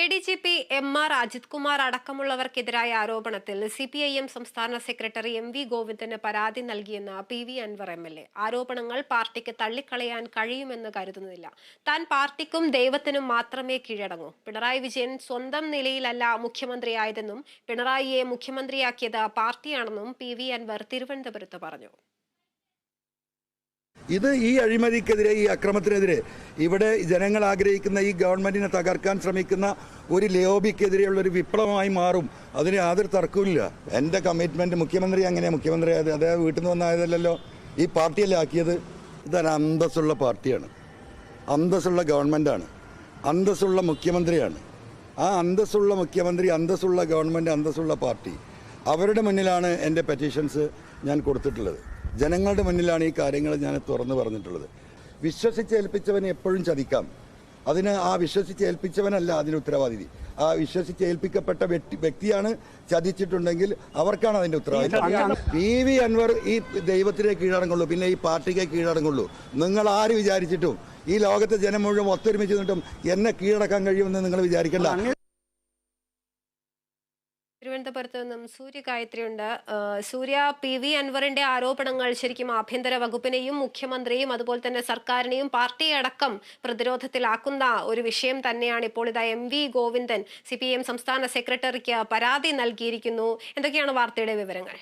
A D G P M R Ajith Kumar അടക്കമുള്ളവർക്കെതിരായ ആരോപണത്തിൽ C P I M സംസ്ഥാന secretary M V ഗോവിന്ദന് പരാതി നൽകിയെന്ന P V Anvar M L A. ആരോപണങ്ങൾ പാർട്ടിക്ക് തള്ളിക്കളയാൻ കഴിയുമെന്ന് കരുതുന്നില്ല. താൻ പാർട്ടിക്കും ദൈവത്തിനും മാത്രമേ കീഴടങ്ങൂ. പിണറായി വിജയൻ സ്വന്തം നിലയിലല്ല മുഖ്യമന്ത്രിയായതെന്നും പിണറായിയെ മുഖ്യമന്ത്രിയാക്കിയത് പാർട്ടിയാണെന്നും പി വി അൻവർ തിരുവനന്തപുരത്ത് പറഞ്ഞു. ഇത് ഈ അഴിമതിക്കെതിരെ ഈ അക്രമത്തിനെതിരെ ഇവിടെ ജനങ്ങൾ ആഗ്രഹിക്കുന്ന ഈ ഗവൺമെന്റിനെ തകർക്കാൻ ശ്രമിക്കുന്ന ഒരു ലോബിക്കെതിരെയുള്ള ഒരു വിപ്ലവമായി മാറും. അതിന് യാതൊരു തർക്കമില്ല എന്റെ കമ്മിറ്റ്മെന്റ് മുഖ്യമന്ത്രി അങ്ങനെ മുഖ്യമന്ത്രി അദ്ദേഹം വീട്ടിൽ നിന്ന് വന്നായതല്ലോ ഈ പാർട്ടിയല്ലേ ആക്കിയത്? ഇതൊരു അന്തസ്സുള്ള പാർട്ടിയാണ്. അന്തസ്സുള്ള ഗവൺമെന്റാണ് അന്തസ്സുള്ള മുഖ്യമന്ത്രിയാണ്. ആ അന്തസ്സുള്ള മുഖ്യമന്ത്രി അന്തസ്സുള്ള ഗവൺമെന്റ് അന്തസ്സുള്ള പാർട്ടി. അവരുടെ മുന്നിലാണ് എന്റെ പെറ്റീഷൻസ് ഞാൻ കൊടുത്തിട്ടുള്ളത്. ജനങ്ങളുടെ മുന്നിലാണ് ഈ കാര്യങ്ങൾ ഞാൻ തുറന്നു പറഞ്ഞിട്ടുള്ളത്. വിശ്വസിച്ചേൽപ്പിച്ചവൻ എപ്പോഴും ചതിക്കാം. അതിന് ആ വിശ്വസിച്ച് വിശ്വസിച്ചേൽപ്പിച്ചവനല്ല അതിന് ഉത്തരവാദി ആ വിശ്വസിച്ചേൽപ്പിക്കപ്പെട്ട വ്യക്തി വ്യക്തിയാണ് ചതിച്ചിട്ടുണ്ടെങ്കിൽ അവർക്കാണ് അതിന്റെ ഉത്തരവാദിത്വം. പി വി അൻവർ ഈ ദൈവത്തിനെ കീഴടങ്ങുള്ളൂ പിന്നെ ഈ പാർട്ടിക്ക് കീഴടങ്ങുള്ളൂ. നിങ്ങൾ ആര് വിചാരിച്ചിട്ടും ഈ ലോകത്തെ ജനം മുഴുവൻ ഒത്തൊരുമിച്ച് നിന്നിട്ടും എന്നെ കീഴടക്കാൻ കഴിയുമെന്ന് നിങ്ങൾ വിചാരിക്കണ്ട. തിരുവനന്തപുരത്ത് നിന്നും സൂര്യ ഗായത്രിയുണ്ട്. സൂര്യ പി വി അൻവറിന്റെ ആരോപണങ്ങൾ ശരിക്കും ആഭ്യന്തര വകുപ്പിനെയും മുഖ്യമന്ത്രിയും അതുപോലെ തന്നെ സർക്കാരിനെയും പാർട്ടിയെ അടക്കം പ്രതിരോധത്തിലാക്കുന്ന ഒരു വിഷയം തന്നെയാണ് ഇപ്പോൾ ഇതാ എം വി ഗോവിന്ദൻ സി സംസ്ഥാന സെക്രട്ടറിക്ക് പരാതി നൽകിയിരിക്കുന്നു. എന്തൊക്കെയാണ് വാർത്തയുടെ വിവരങ്ങൾ?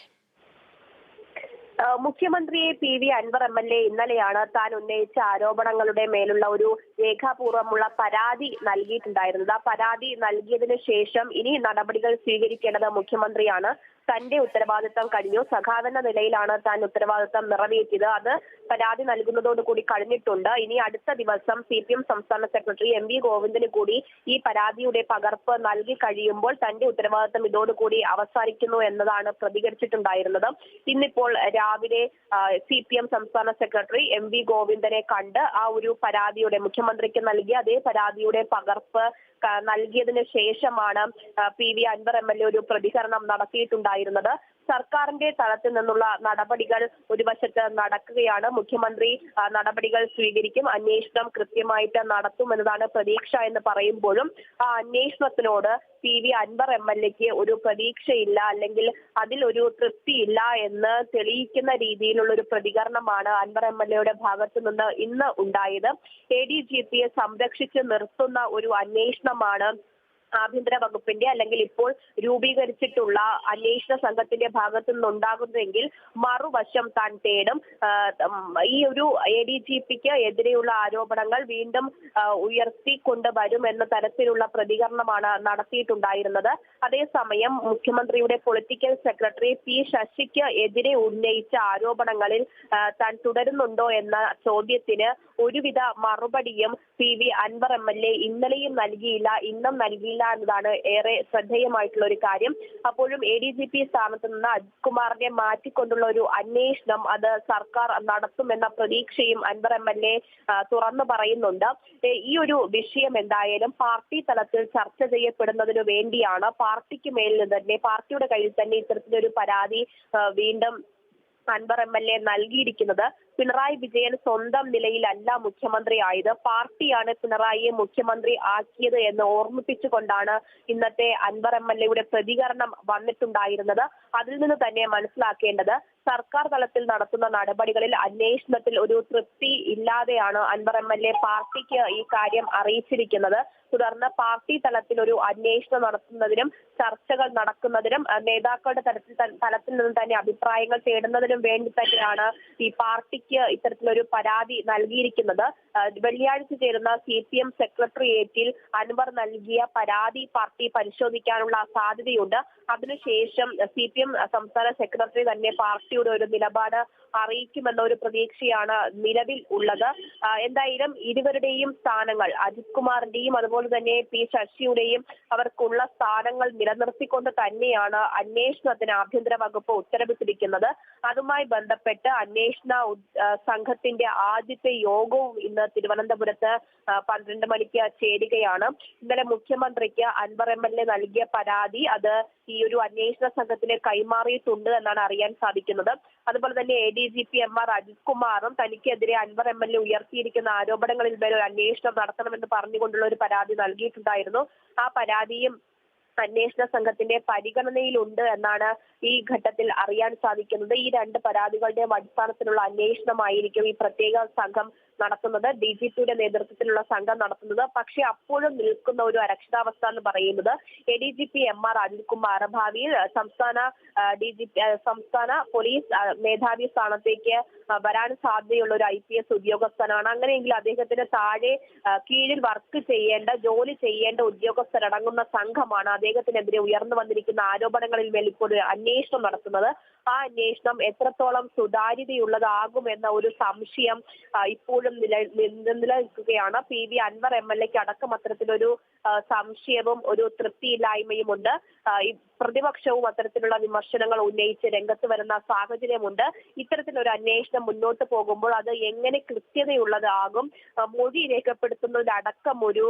മുഖ്യമന്ത്രിയെ P V Anvar M L A ഇന്നലെയാണ് താൻ ഉന്നയിച്ച ആരോപണങ്ങളുടെ മേലുള്ള ഒരു രേഖാപൂർവമുള്ള പരാതി നൽകിയിട്ടുണ്ടായിരുന്നത്. ആ പരാതി നൽകിയതിന് ശേഷം ഇനി നടപടികൾ സ്വീകരിക്കേണ്ടത് മുഖ്യമന്ത്രിയാണ്. തന്റെ ഉത്തരവാദിത്തം കഴിഞ്ഞു. സഖാവെന്ന നിലയിലാണ് താൻ ഉത്തരവാദിത്തം നിറവേറ്റിയത്. അത് പരാതി നൽകുന്നതോടുകൂടി കഴിഞ്ഞിട്ടുണ്ട്. ഇനി അടുത്ത ദിവസം സി പി എം സംസ്ഥാന സെക്രട്ടറി എം വി ഗോവിന്ദന് കൂടി ഈ പരാതിയുടെ പകർപ്പ് നൽകി കഴിയുമ്പോൾ തന്റെ ഉത്തരവാദിത്തം ഇതോടുകൂടി അവസാനിക്കുന്നു എന്നതാണ് പ്രതികരിച്ചിട്ടുണ്ടായിരുന്നത്. ഇന്നിപ്പോൾ രാവിലെ സി പി എം സംസ്ഥാന സെക്രട്ടറി എം വി ഗോവിന്ദനെ കണ്ട് ആ ഒരു പരാതിയുടെ മുഖ്യമന്ത്രിക്ക് നൽകിയ അതേ പരാതിയുടെ പകർപ്പ് നൽകിയതിനു ശേഷമാണ് P V Anvar M L A ഒരു പ്രതികരണം നടത്തിയിട്ടുണ്ടായിരുന്നത്. സർക്കാരിന്റെ തലത്തിൽ നിന്നുള്ള നടപടികൾ ഒരു വശത്ത് നടക്കുകയാണ്. മുഖ്യമന്ത്രി നടപടികൾ സ്വീകരിക്കും. അന്വേഷണം കൃത്യമായിട്ട് നടത്തുമെന്നതാണ് പ്രതീക്ഷ എന്ന് പറയുമ്പോഴും ആ അന്വേഷണത്തിനോട് P V Anvar M L എക്ക് ഒരു പ്രതീക്ഷയില്ല. അല്ലെങ്കിൽ അതിൽ ഒരു തൃപ്തിയില്ല എന്ന് തെളിയിക്കുന്ന രീതിയിലുള്ള ഒരു പ്രതികരണമാണ് അൻവർ എം എൽ എയുടെ ഭാഗത്തു നിന്ന് ഇന്ന് ഉണ്ടായത്. എ ഡി ജി പിയെ സംരക്ഷിച്ച് നിർത്തുന്ന ഒരു Mada ആഭ്യന്തര വകുപ്പിന്റെ അല്ലെങ്കിൽ ഇപ്പോൾ രൂപീകരിച്ചിട്ടുള്ള അന്വേഷണ സംഘത്തിന്റെ ഭാഗത്തു നിന്നുണ്ടാകുന്നതെങ്കിൽ മറുവശം താൻ തേടും. ഈ ഒരു എ ഡി ജി പിക്ക് എതിരെയുള്ള ആരോപണങ്ങൾ വീണ്ടും ഉയർത്തിക്കൊണ്ടുവരും ഉയർത്തിക്കൊണ്ട് വരും എന്ന തരത്തിലുള്ള പ്രതികരണമാണ് നടത്തിയിട്ടുണ്ടായിരുന്നത്. അതേസമയം മുഖ്യമന്ത്രിയുടെ പൊളിറ്റിക്കൽ സെക്രട്ടറി പി ശശിക്ക് എതിരെ ഉന്നയിച്ച ആരോപണങ്ങളിൽ താൻ തുടരുന്നുണ്ടോ എന്ന ചോദ്യത്തിന് ഒരുവിധ മറുപടിയും P V Anvar M L A ഇന്നലെയും നൽകിയില്ല ഇന്നും നൽകിയില്ല എന്നതാണ് ഏറെ ശ്രദ്ധേയമായിട്ടുള്ള ഒരു കാര്യം. അപ്പോഴും എ ഡി ജി പി സ്ഥാനത്ത് നിന്ന് അജിത് കുമാറിനെ മാറ്റിക്കൊണ്ടുള്ള ഒരു അന്വേഷണം അത് സർക്കാർ നടത്തുമെന്ന പ്രതീക്ഷയും അൻവർ എം എൽ എ തുറന്നു പറയുന്നുണ്ട്. ഈ ഒരു വിഷയം എന്തായാലും പാർട്ടി തലത്തിൽ ചർച്ച ചെയ്യപ്പെടുന്നതിനു വേണ്ടിയാണ് പാർട്ടിക്ക് മേലിൽ തന്നെ പാർട്ടിയുടെ കയ്യിൽ തന്നെ ഇത്തരത്തിലൊരു പരാതി വീണ്ടും അൻവർ എം എൽ എ നൽകിയിരിക്കുന്നത്. പിണറായി വിജയൻ സ്വന്തം നിലയിലല്ല മുഖ്യമന്ത്രി ആയത് പാർട്ടിയാണ് പിണറായിയെ മുഖ്യമന്ത്രി ആക്കിയത് എന്ന് ഓർമ്മിപ്പിച്ചുകൊണ്ടാണ് ഇന്നത്തെ അൻവർ എം എൽ എയുടെ പ്രതികരണം വന്നിട്ടുണ്ടായിരുന്നത്. അതിൽ നിന്ന് തന്നെ മനസ്സിലാക്കേണ്ടത് സർക്കാർ തലത്തിൽ നടത്തുന്ന നടപടികളിൽ അന്വേഷണത്തിൽ ഒരു തൃപ്തി ഇല്ലാതെയാണ് അൻവർ എം എൽ എ പാർട്ടിക്ക് ഈ കാര്യം അറിയിച്ചിരിക്കുന്നത്. തുടർന്ന് പാർട്ടി തലത്തിൽ ഒരു അന്വേഷണം നടത്തുന്നതിനും ചർച്ചകൾ നടക്കുന്നതിനും നേതാക്കളുടെ തലത്തിൽ തലത്തിൽ നിന്ന് തന്നെ അഭിപ്രായങ്ങൾ തേടുന്നതിനും വേണ്ടി തന്നെയാണ് ഈ പാർട്ടിക്ക് ഇത്തരത്തിലൊരു പരാതി നൽകിയിരിക്കുന്നത്. വെള്ളിയാഴ്ച ചേരുന്ന സി പി എം സെക്രട്ടേറിയറ്റിൽ അൻവർ നൽകിയ പരാതി പാർട്ടി പരിശോധിക്കാനുള്ള സാധ്യതയുണ്ട്. അതിനുശേഷം സി പി എം സംസ്ഥാന സെക്രട്ടറി തന്നെ പാർട്ടിയുടെ ഒരു നിലപാട് അറിയിക്കുമെന്ന ഒരു പ്രതീക്ഷയാണ് നിലവിൽ ഉള്ളത്. എന്തായാലും ഇരുവരുടെയും സ്ഥാനങ്ങൾ അജിത് കുമാറിന്റെയും അതുപോലെ തന്നെ പി ശശിയുടെയും അവർക്കുള്ള സ്ഥാനങ്ങൾ നിലനിർത്തിക്കൊണ്ട് തന്നെയാണ് അന്വേഷണത്തിന് ആഭ്യന്തര വകുപ്പ് ഉത്തരവിട്ടിരിക്കുന്നത്. അതുമായി ബന്ധപ്പെട്ട് അന്വേഷണ സംഘത്തിന്റെ ആദ്യത്തെ യോഗവും ഇന്ന് തിരുവനന്തപുരത്ത് പന്ത്രണ്ട് മണിക്ക് ചേരുകയാണ്. ഇന്നലെ മുഖ്യമന്ത്രിക്ക് അൻവർ എം എൽ എ നൽകിയ പരാതി അത് ഈ ഒരു അന്വേഷണ സംഘത്തിന് കൈമാറിയിട്ടുണ്ട് എന്നാണ് അറിയാൻ സാധിക്കുന്നത്. അതുപോലെ തന്നെ A D G P M R Ajith കുമാറും തനിക്കെതിരെ അൻവർ എം എൽ എ ഉയർത്തിയിരിക്കുന്ന ആരോപണങ്ങളിൽ മേൽ ഒരു അന്വേഷണം നടത്തണമെന്ന് പറഞ്ഞുകൊണ്ടുള്ള ഒരു പരാതി നൽകിയിട്ടുണ്ടായിരുന്നു. ആ പരാതിയും അന്വേഷണ സംഘത്തിന്റെ പരിഗണനയിലുണ്ട് എന്നാണ് ഈ ഘട്ടത്തിൽ അറിയാൻ സാധിക്കുന്നത്. ഈ രണ്ട് പരാതികളുടെയും അടിസ്ഥാനത്തിലുള്ള അന്വേഷണമായിരിക്കും ഈ പ്രത്യേക സംഘം നടത്തുന്നത്. ഡി ജി പിയുടെ നേതൃത്വത്തിലുള്ള സംഘം നടത്തുന്നത്. പക്ഷെ അപ്പോഴും നിൽക്കുന്ന ഒരു അരക്ഷിതാവസ്ഥ എന്ന് പറയുന്നത് A D G P M R Anilkumar. ഭാവിയിൽ സംസ്ഥാന ഡി ജി സംസ്ഥാന പോലീസ് മേധാവി സ്ഥാനത്തേക്ക് വരാൻ സാധ്യതയുള്ള ഒരു ഐ പി എസ് ഉദ്യോഗസ്ഥനാണ്. അങ്ങനെയെങ്കിൽ അദ്ദേഹത്തിന് താഴെ കീഴിൽ വർക്ക് ചെയ്യേണ്ട ജോലി ചെയ്യേണ്ട ഉദ്യോഗസ്ഥരടങ്ങുന്ന സംഘമാണ് അദ്ദേഹത്തിനെതിരെ ഉയർന്നു വന്നിരിക്കുന്ന ആരോപണങ്ങളിൽ മേൽ ഇപ്പോൾ അന്വേഷണം നടത്തുന്നത് ആ അന്വേഷണം എത്രത്തോളം സുതാര്യതയുള്ളതാകുമെന്ന ഒരു സംശയം ഇപ്പോഴും നില നിലനിൽക്കുകയാണ്. P V Anvar M L എക്ക് അടക്കം അത്തരത്തിലൊരു സംശയവും ഒരു തൃപ്തിയില്ലായ്മയും ഉണ്ട് പ്രതിപക്ഷവും അത്തരത്തിലുള്ള വിമർശനങ്ങൾ ഉന്നയിച്ച് രംഗത്ത് വരുന്ന സാഹചര്യമുണ്ട്. ഇത്തരത്തിലൊരു അന്വേഷണം മുന്നോട്ട് പോകുമ്പോൾ അത് എങ്ങനെ കൃത്യതയുള്ളതാകും മൊഴി രേഖപ്പെടുത്തുന്നതിലടക്കം ഒരു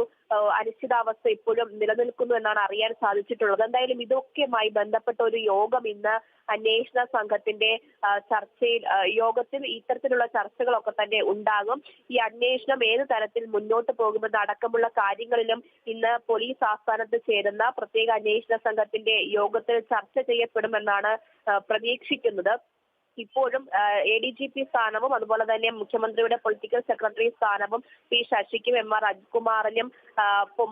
അനിശ്ചിതാവസ്ഥ ഇപ്പോഴും നിലനിൽക്കുന്നു എന്നാണ് അറിയാൻ സാധിച്ചിട്ടുള്ളത്. എന്തായാലും ഇതൊക്കെയുമായി ബന്ധപ്പെട്ട ഒരു യോഗം ഇന്ന് അന്വേഷണ സംഘത്തിന്റെ ചർച്ചയിൽ യോഗത്തിൽ ഇത്തരത്തിലുള്ള ചർച്ചകളൊക്കെ തന്നെ ഉണ്ടാകും. ഈ അന്വേഷണം ഏത് തരത്തിൽ മുന്നോട്ട് പോകുമെന്ന് അടക്കമുള്ള കാര്യങ്ങളിലും ഇന്ന് പോലീസ് ആസ്ഥാനത്ത് ചേരുന്ന പ്രത്യേക അന്വേഷണ സംഘത്തിന്റെ യോഗത്തിൽ ചർച്ച ചെയ്യപ്പെടുമെന്നാണ് പ്രതീക്ഷിക്കുന്നത്. ഇപ്പോഴും എ ഡി ജി പി സ്ഥാനവും അതുപോലെ തന്നെ മുഖ്യമന്ത്രിയുടെ പൊളിറ്റിക്കൽ സെക്രട്ടറി സ്ഥാനവും പി ശശിക്കും എം ആർ അജികുമാറിനും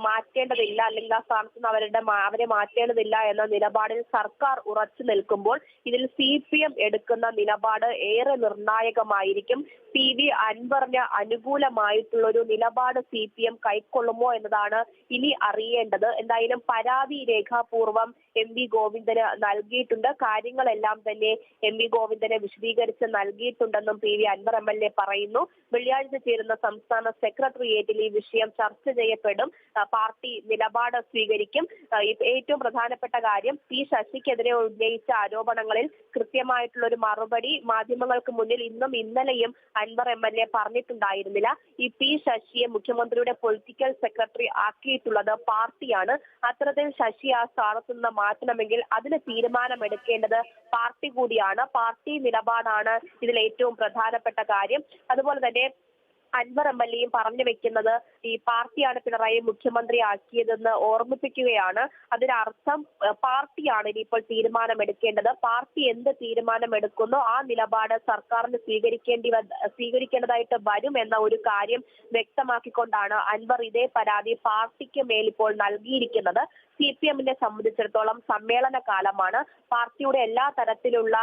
മാറ്റേണ്ടതില്ല അല്ലെങ്കിൽ ആ സ്ഥാനത്ത് നിന്ന് അവരുടെ അവരെ മാറ്റേണ്ടതില്ല എന്ന നിലപാടിൽ സർക്കാർ ഉറച്ചു നിൽക്കുമ്പോൾ ഇതിൽ സി പി എം എടുക്കുന്ന നിലപാട് ഏറെ നിർണായകമായിരിക്കും. പി വി അൻവറിന് അനുകൂലമായിട്ടുള്ള ഒരു നിലപാട് സി പി എം കൈക്കൊള്ളുമോ എന്നതാണ് ഇനി അറിയേണ്ടത്. എന്തായാലും പരാതി രേഖാപൂർവം എം വി ഗോവിന്ദന് നൽകിയിട്ടുണ്ട്. കാര്യങ്ങളെല്ലാം തന്നെ എം വി ഗോവിന്ദന് വിശദീകരിച്ച് നൽകിയിട്ടുണ്ടെന്നും P V Anvar M L A പറയുന്നു. വെള്ളിയാഴ്ച ചേരുന്ന സംസ്ഥാന സെക്രട്ടേറിയറ്റിൽ ഈ വിഷയം ചർച്ച ചെയ്യപ്പെടും. പാർട്ടി നിലപാട് സ്വീകരിക്കും. ഏറ്റവും പ്രധാനപ്പെട്ട കാര്യം പി ശശിക്കെതിരെ ഉന്നയിച്ച ആരോപണങ്ങളിൽ കൃത്യമായിട്ടുള്ള ഒരു മറുപടി മാധ്യമങ്ങൾക്ക് മുന്നിൽ ഇന്നും ഇന്നലെയും അൻവർ എം എൽ എ പറഞ്ഞിട്ടുണ്ടായിരുന്നില്ല. ഈ പി ശശിയെ മുഖ്യമന്ത്രിയുടെ പൊളിറ്റിക്കൽ സെക്രട്ടറി ആക്കിയിട്ടുള്ളത് പാർട്ടിയാണ്. അത്തരത്തിൽ ശശി ആ സ്ഥാനത്ത് നിന്ന് മാറ്റണമെങ്കിൽ അതിന് തീരുമാനമെടുക്കേണ്ടത് പാർട്ടി കൂടിയാണ്. പാർട്ടി നിലപാടാണ് ഇതിൽ ഏറ്റവും പ്രധാനപ്പെട്ട കാര്യം. അതുപോലെ തന്നെ അൻവർ എം എൽ എയും പറഞ്ഞു വെക്കുന്നത് ഈ പാർട്ടിയാണ് പിണറായി മുഖ്യമന്ത്രി ആക്കിയതെന്ന് ഓർമ്മിപ്പിക്കുകയാണ്. അതിനർത്ഥം പാർട്ടിയാണ് ഇനിയിപ്പോൾ തീരുമാനമെടുക്കേണ്ടത്. പാർട്ടി എന്ത് തീരുമാനമെടുക്കുന്നു ആ നിലപാട് സർക്കാരിന് സ്വീകരിക്കേണ്ടി സ്വീകരിക്കേണ്ടതായിട്ട് വരും എന്ന ഒരു കാര്യം വ്യക്തമാക്കിക്കൊണ്ടാണ് അൻവർ ഇതേ പരാതി പാർട്ടിക്ക് മേൽ ഇപ്പോൾ നൽകിയിരിക്കുന്നത്. സി പി എമ്മിനെ സംബന്ധിച്ചിടത്തോളം സമ്മേളന കാലമാണ്. പാർട്ടിയുടെ എല്ലാ തരത്തിലുള്ള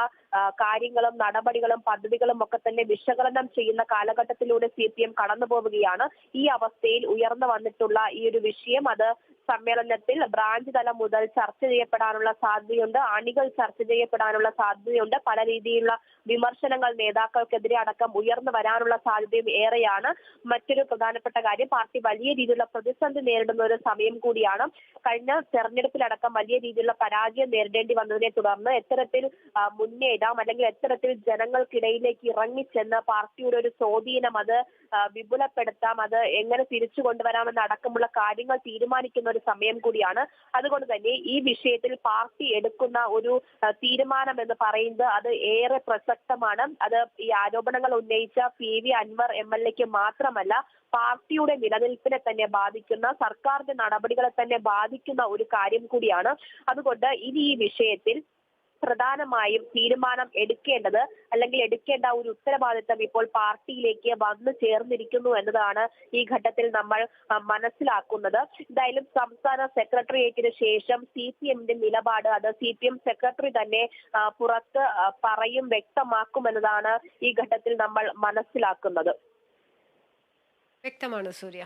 കാര്യങ്ങളും നടപടികളും പദ്ധതികളും ഒക്കെ തന്നെ വിശകലനം ചെയ്യുന്ന കാലഘട്ടത്തിലൂടെ സി പി എം കടന്നു പോവുകയാണ് ഈ അവസ്ഥയിൽ ഉയർന്നു വന്നിട്ടുള്ള ഈ ഒരു വിഷയം അത് സമ്മേളനത്തിൽ ബ്രാഞ്ച് തലം മുതൽ ചർച്ച ചെയ്യപ്പെടാനുള്ള സാധ്യതയുണ്ട്. അണികൾ ചർച്ച ചെയ്യപ്പെടാനുള്ള സാധ്യതയുണ്ട്. പല രീതിയിലുള്ള വിമർശനങ്ങൾ നേതാക്കൾക്കെതിരെ അടക്കം ഉയർന്നു വരാനുള്ള സാധ്യതയും ഏറെയാണ്. മറ്റൊരു പ്രധാനപ്പെട്ട കാര്യം പാർട്ടി വലിയ രീതിയിലുള്ള പ്രതിസന്ധി നേരിടുന്ന ഒരു സമയം കൂടിയാണ്. കഴിഞ്ഞ തെരഞ്ഞെടുപ്പിലടക്കം വലിയ രീതിയിലുള്ള പരാജയം നേരിടേണ്ടി വന്നതിനെ തുടർന്ന് എത്തരത്തിൽ മുന്നേറ്റാം മുന്നേറാം അല്ലെങ്കിൽ എത്തരത്തിൽ ജനങ്ങൾക്കിടയിലേക്ക് ഇറങ്ങിച്ചെന്ന് പാർട്ടിയുടെ ഒരു സ്വാധീനം അത് വിപുലപ്പെടുത്താം. അത് എങ്ങനെ തിരിച്ചു കൊണ്ടുവരാമെന്ന് അടക്കമുള്ള കാര്യങ്ങൾ തീരുമാനിക്കുന്ന ഒരു സമയം കൂടിയാണ്. അതുകൊണ്ട് തന്നെ ഈ വിഷയത്തിൽ പാർട്ടി എടുക്കുന്ന ഒരു തീരുമാനം എന്ന് പറയുന്നത് അത് ഏറെ പ്രസക്തമാണ്. അത് ഈ ആരോപണങ്ങൾ ഉന്നയിച്ച P V Anvar M L എക്ക് മാത്രമല്ല പാർട്ടിയുടെ നിലനിൽപ്പിനെ തന്നെ ബാധിക്കുന്ന സർക്കാരിന്റെ നടപടികളെ തന്നെ ബാധിക്കുന്ന ഒരു കാര്യം കൂടിയാണ്. അതുകൊണ്ട് ഇനി ഈ വിഷയത്തിൽ പ്രധാനമായും തീരുമാനം എടുക്കേണ്ടത് അല്ലെങ്കിൽ എടുക്കേണ്ട ഒരു ഉത്തരവാദിത്തം ഇപ്പോൾ പാർട്ടിയിലേക്ക് വന്നു ചേർന്നിരിക്കുന്നു എന്നതാണ് ഈ ഘട്ടത്തിൽ നമ്മൾ മനസ്സിലാക്കുന്നത്. എന്തായാലും സംസ്ഥാന സെക്രട്ടേറിയറ്റിന് ശേഷം സി പി എമ്മിന്റെ നിലപാട് അത് സി പി എം സെക്രട്ടറി തന്നെ പുറത്ത് പറയും പറയും വ്യക്തമാക്കുമെന്നതാണ് ഈ ഘട്ടത്തിൽ നമ്മൾ മനസ്സിലാക്കുന്നത്. വ്യക്തമാണ് സൂര്യ.